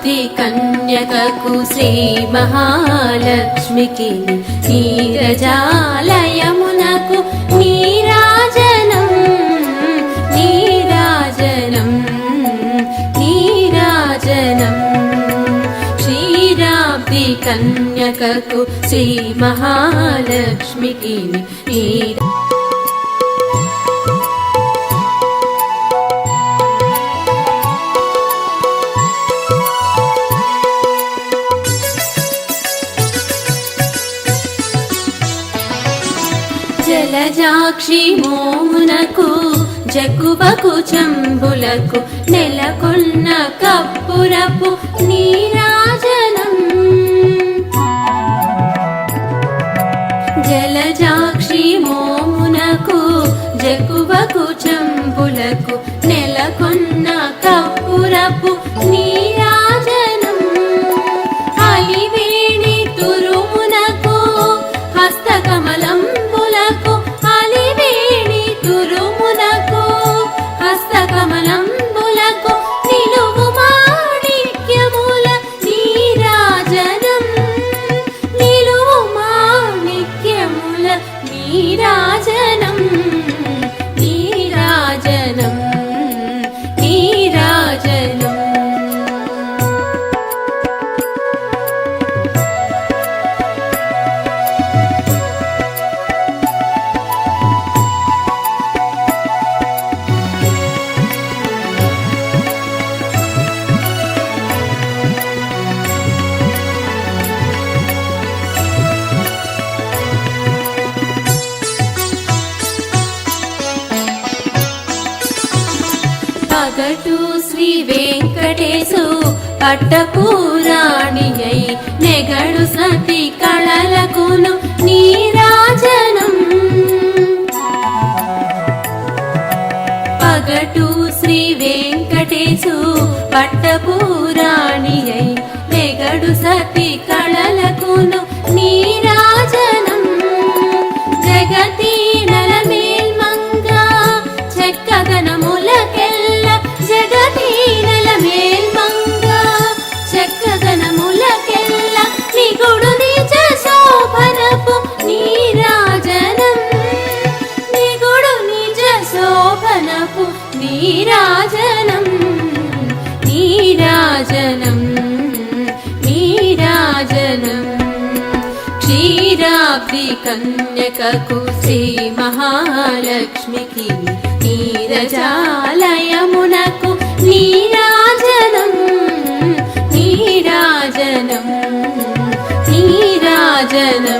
క్షీరాబ్ది కన్యకకు శ్రీ మహాలక్ష్మికి నీరజాలయమునకు నీరాజనం నీరాజనం నీరాజనం. శ్రీరాబ్ది కన్యకకు శ్రీ మహాలక్ష్మికి నీరా జలజాక్షి మోమునకు జగ్గుబకు చంబులకు నెలకొన్న కప్పురపు నీరాజనం. జలజాక్షి మోమునకు జగ్గుబకు చంబులకు నెలకొన్న కప్పురపు നീരാജനം. పగటు శ్రీ వెంకటేశు పట్టపూరాణియై నెగడు సతి కళలకును నీరాజనం పగటు శ్రీ వెంకటేశు పట్టపూరాణియై ीराजनम् नीराजनम् नीराजनं क्षीराब्धिकन्यककुसी कन्यककुशी नीरजालयमुनकु नीराजनं नीराजनं नीराजनम्।